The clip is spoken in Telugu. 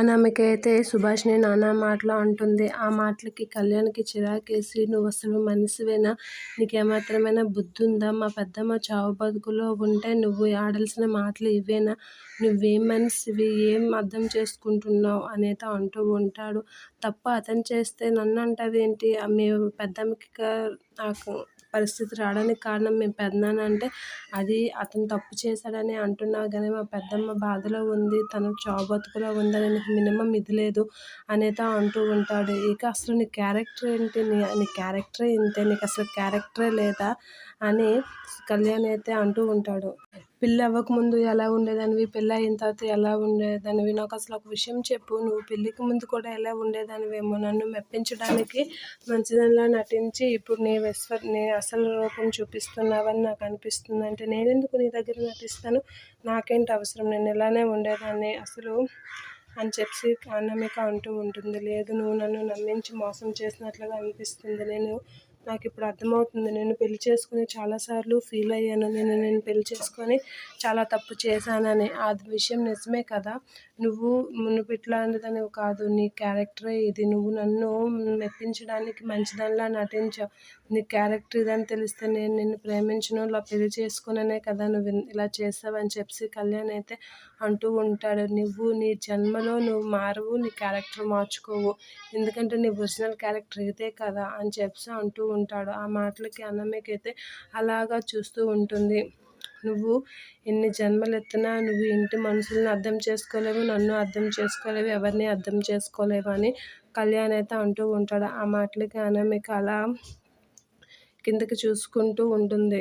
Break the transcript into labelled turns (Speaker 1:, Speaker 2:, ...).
Speaker 1: అనామిక అయితే సుభాష్ని నానా మాటలు అంటుంది. ఆ మాటలకి కళ్యాణ్కి చిరాకేసి నువ్వు అసలు మనిషివేనా? నీకేమాత్రమైనా బుద్ధి ఉందా మా పెద్దమ్మ చావు బతుకులో ఉంటే నువ్వు ఆడాల్సిన మాటలు ఇవేనా? నువ్వేం మనిషివి? ఏం అర్థం చేసుకుంటున్నావు అనేది అంటూ ఉంటాడు తప్ప అతను చేస్తే నన్ను అంటావేంటి మీ పెద్దమ్మకి పరిస్థితి రావడానికి కారణం మేము పెదనాన్న అంటే అది అతను తప్పు చేశాడని అంటున్నావు కానీ మా పెద్దమ్మ బాధలో ఉంది తను చావు బతుకులో ఉందని నీకు మినిమం ఇది లేదు అనేది అంటూ ఉంటాడు ఇక అసలు నీ క్యారెక్టర్ ఏంటి? నీ క్యారెక్టరే ఇంతే. నీకు అసలు క్యారెక్టరే లేదా? అని కళ్యాణ్ అయితే అంటూ ఉంటాడు పెళ్ళి అవ్వకముందు ఎలా ఉండేదానివి పెళ్ళి అయిన తర్వాత ఎలా ఉండేదాన్ని నాకు అసలు ఒక విషయం చెప్పు. నువ్వు పెళ్ళికి ముందు కూడా ఎలా ఉండేదానివేమో నన్ను మెప్పించడానికి మంచిదానిలా నటించి ఇప్పుడు నీ నీ అసలు రూపం చూపిస్తున్నావని నాకు అనిపిస్తుంది. అంటే నేనెందుకు నీ దగ్గర నటిస్తాను? నాకేంటి అవసరం? నేను ఇలానే ఉండేదాన్ని అసలు అని చెప్పి అన్నమిక అంటూ ఉంటుంది లేదు నువ్వు నన్ను నమ్మించి మోసం చేసినట్లుగా అనిపిస్తుంది. నేను నాకు ఇప్పుడు అర్థమవుతుంది. నేను పెళ్ళి చేసుకుని చాలాసార్లు ఫీల్ అయ్యాను. నేను నేను పెళ్ళి చేసుకొని చాలా తప్పు చేశానని. ఆ విషయం నిజమే కదా! నువ్వు మునుపటిలాంటిదానివి కాదు. నీ క్యారెక్టరే ఇది. నువ్వు నన్ను మెప్పించడానికి మంచిదానిలా నటించావు. నీ క్యారెక్టర్ ఇదని తెలిస్తే నేను నిన్ను ప్రేమించను. పెళ్ళి చేసుకోననే కదా నువ్వు ఇలా చేస్తావని అని చెప్పి కళ్యాణ్ అయితే అంటూ ఉంటాడు నువ్వు నీ జన్మలో నువ్వు మారవు. నీ క్యారెక్టర్ మార్చుకోవు. ఎందుకంటే నీ ఒరిజినల్ క్యారెక్టర్ ఇదే కదా! అని చెప్పి అంటూ ఉంటాడు ఆ మాటలకి అన్నమ్మకైతే అలాగా చూస్తూ ఉంటుంది నువ్వు ఎన్ని జన్మలెత్తినా నువ్వు ఇంటి మనుషులను అర్థం చేసుకోలేవు. నన్ను అర్థం చేసుకోలేవు. ఎవరిని అర్థం చేసుకోలేవు అని కళ్యాణ్ అయితే అంటూ ఉంటాడు ఆ మాటలకి అనామిక అలా కిందకి చూసుకుంటూ ఉంటుంది